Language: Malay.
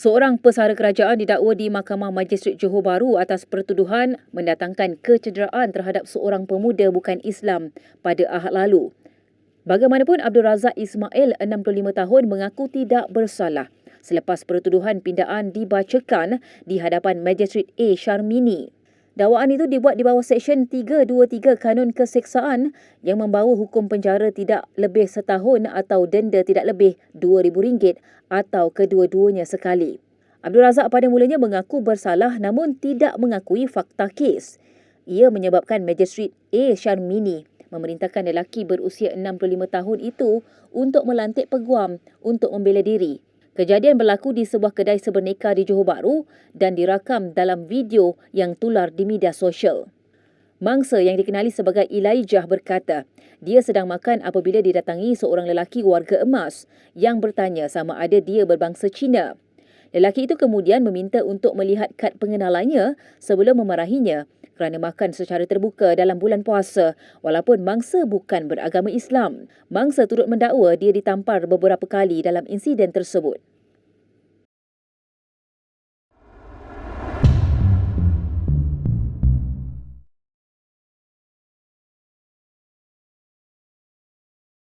Seorang pesara kerajaan didakwa di Mahkamah Magistrate Johor Bahru atas pertuduhan mendatangkan kecederaan terhadap seorang pemuda bukan Islam pada Ahad lalu. Bagaimanapun Abdul Razak Ismail 65 tahun mengaku tidak bersalah selepas pertuduhan pindaan dibacakan di hadapan Magistrate A Sharmini. Dakwaan itu dibuat di bawah Seksyen 323 Kanun Keseksaan yang membawa hukum penjara tidak lebih setahun atau denda tidak lebih RM2,000 atau kedua-duanya sekali. Abdul Razak pada mulanya mengaku bersalah namun tidak mengakui fakta kes. Ia menyebabkan Magistrate A. Sharmini memerintahkan lelaki berusia 65 tahun itu untuk melantik peguam untuk membela diri Kejadian berlaku di sebuah kedai seberneka di Johor Bahru dan dirakam dalam video yang tular di media sosial. Mangsa yang dikenali sebagai Elijah berkata, dia sedang makan apabila didatangi seorang lelaki warga emas yang bertanya sama ada dia berbangsa Cina. Lelaki itu kemudian meminta untuk melihat kad pengenalannya sebelum memarahinya kerana makan secara terbuka dalam bulan puasa walaupun mangsa bukan beragama Islam. Mangsa turut mendakwa dia ditampar beberapa kali dalam insiden tersebut.